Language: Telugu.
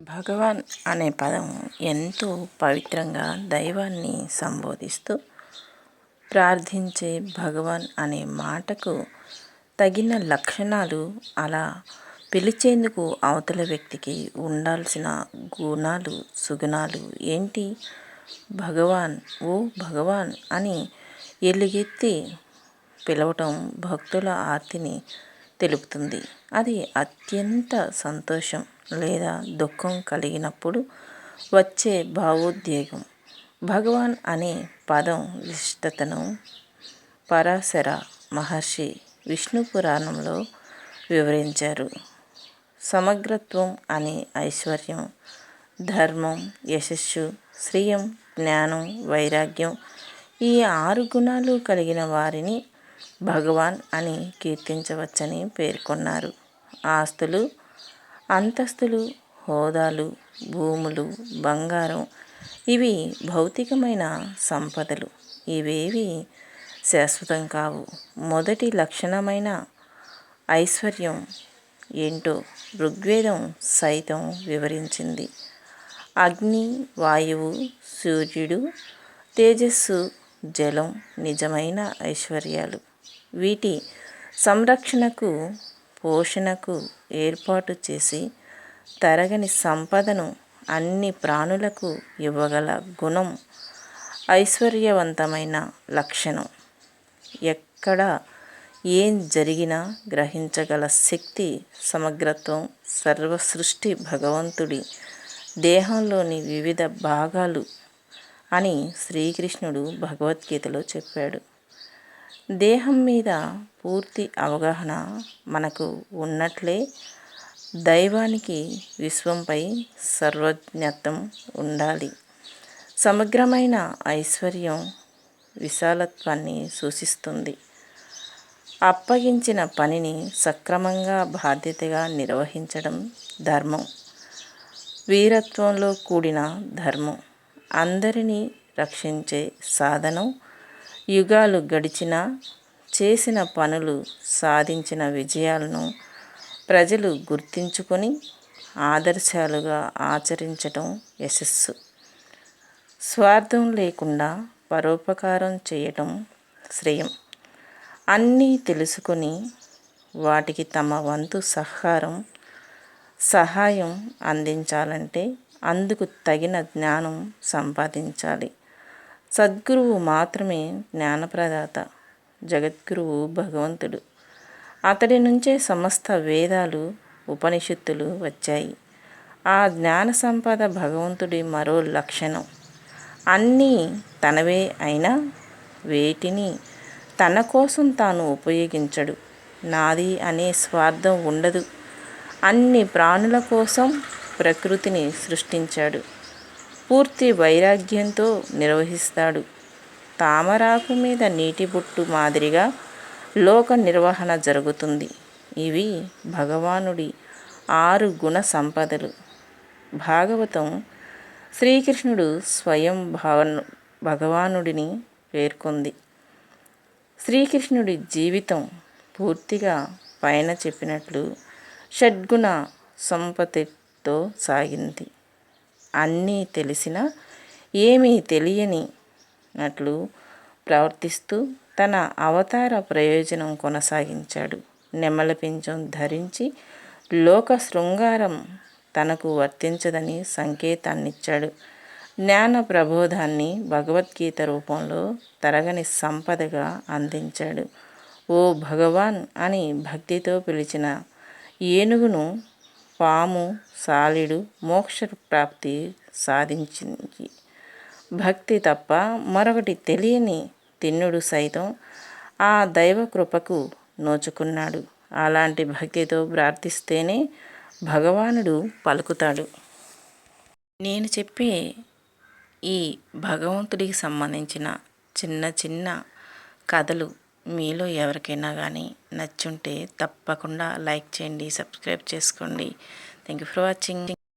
భగవాన్ అనే పదం ఎంతో పవిత్రంగా దైవాన్ని సంబోధిస్తూ ప్రార్థించే భగవాన్ అనే మాటకు తగిన లక్షణాలు అలా పిలిచేందుకు అవతల వ్యక్తికి ఉండాల్సిన గుణాలు సుగుణాలు ఏంటి? భగవాన్ ఓ భగవాన్ అని ఎలుగెత్తి పిలవటం భక్తుల ఆర్తిని తెలుపుతుంది. అది అత్యంత సంతోషం లేదా దుఃఖం కలిగినప్పుడు వచ్చే భావోద్వేగం. భగవాన్ అనే పదం విశిష్టతను పరాశర మహర్షి విష్ణు పురాణంలో వివరించారు. సమగ్రత్వం అనే ఐశ్వర్యం ధర్మం యశస్సు శ్రియం జ్ఞానం వైరాగ్యం ఈ ఆరు గుణాలు కలిగిన వారిని భగవాన్ అని కీర్తించవచ్చని పేర్కొన్నారు. ఆస్తులు అంతస్తులు హోదాలు భూములు బంగారం ఇవి భౌతికమైన సంపదలు. ఇవేవి శాశ్వతం కావు. మొదటి లక్షణమైన ఐశ్వర్యం ఏంటో ఋగ్వేదం సైతం వివరించింది. అగ్ని వాయువు సూర్యుడు తేజస్సు జలం నిజమైన ఐశ్వర్యాలు. వీటి సంరక్షణకు పోషణకు ఏర్పాటు చేసి తరగని సంపదను అన్ని ప్రాణులకు ఇవ్వగల గుణం ఐశ్వర్యవంతమైన లక్షణం. ఎక్కడ ఏం జరిగినా గ్రహించగల శక్తి సమగ్రత్వం సర్వ సృష్టి భగవంతుడి దేహంలోని వివిధ భాగాలు అని శ్రీకృష్ణుడు భగవద్గీతలో చెప్పాడు. దేహం మీద పూర్తి అవగాహన మనకు ఉన్నట్లే దైవానికి విశ్వంపై సర్వజ్ఞత్వం ఉండాలి. సమగ్రమైన ఐశ్వర్యం విశాలత్వాన్ని సూచిస్తుంది. అప్పగించిన పనిని సక్రమంగా బాధ్యతగా నిర్వహించడం ధర్మం. వీరత్వంలో కూడిన ధర్మం. అందరినీ రక్షించే సాధనం. యుగాలు గడిచినా చేసిన పనులు సాధించిన విజయాలను ప్రజలు గుర్తించుకొని ఆదర్శాలుగా ఆచరించటం యశస్సు. స్వార్థం లేకుండా పరోపకారం చేయటం శ్రేయం. అన్నీ తెలుసుకొని వాటికి తమ వంతు సహకారం సహాయం అందించాలంటే అందుకు తగిన జ్ఞానం సంపాదించాలి. సద్గురువు మాత్రమే జ్ఞానప్రదాత జగద్గురువు భగవంతుడు. అతడి నుంచే సమస్త వేదాలు ఉపనిషత్తులు వచ్చాయి. ఆ జ్ఞాన సంపద భగవంతుడి మరో లక్షణం. అన్నీ తనవే అయినా వేటిని తన కోసం తాను ఉపయోగించడు. నాది అనే స్వార్థం ఉండదు. అన్ని ప్రాణుల కోసం ప్రకృతిని సృష్టించాడు. పూర్తి వైరాగ్యంతో నిర్వహిస్తాడు. తామరాకు మీద నీటి బొట్టు మాదిరిగా లోక నిర్వహణ జరుగుతుంది. ఇవి భగవానుడి ఆరు గుణ సంపదలు. భాగవతం శ్రీకృష్ణుడు స్వయం భావను భగవానుడిని పేర్కొంది. శ్రీకృష్ణుడి జీవితం పూర్తిగా పైన చెప్పినట్లు షడ్గుణ సంపతి తో సాగింది. అన్నీ తెలిసిన ఏమీ తెలియని నట్లు ప్రవర్తిస్తూ తన అవతార ప్రయోజనం కొనసాగించాడు. నెమల పింఛం ధరించి లోక శృంగారం తనకు వర్తించదని సంకేతాన్నిచ్చాడు. జ్ఞాన ప్రబోధాన్ని భగవద్గీత రూపంలో తరగని సంపదగా అందించాడు. ఓ భగవాన్ అని భక్తితో పిలిచిన ఏనుగును పాము సాలిడు మోక్ష ప్రాప్తి సాధించింది. భక్తి తప్ప మరొకటి తెలియని తిన్నుడు సైతం ఆ దైవ కృపకు నోచుకున్నాడు. అలాంటి భక్తితో ప్రార్థిస్తేనే భగవానుడు పలుకుతాడు. నేను చెప్పే ఈ భగవంతుడికి సంబంధించిన చిన్న చిన్న కథలు మీలో ఎవరికైనా కానీ నచ్చుంటే తప్పకుండా లైక్ చేయండి సబ్స్క్రైబ్ చేసుకోండి. Thank you for watching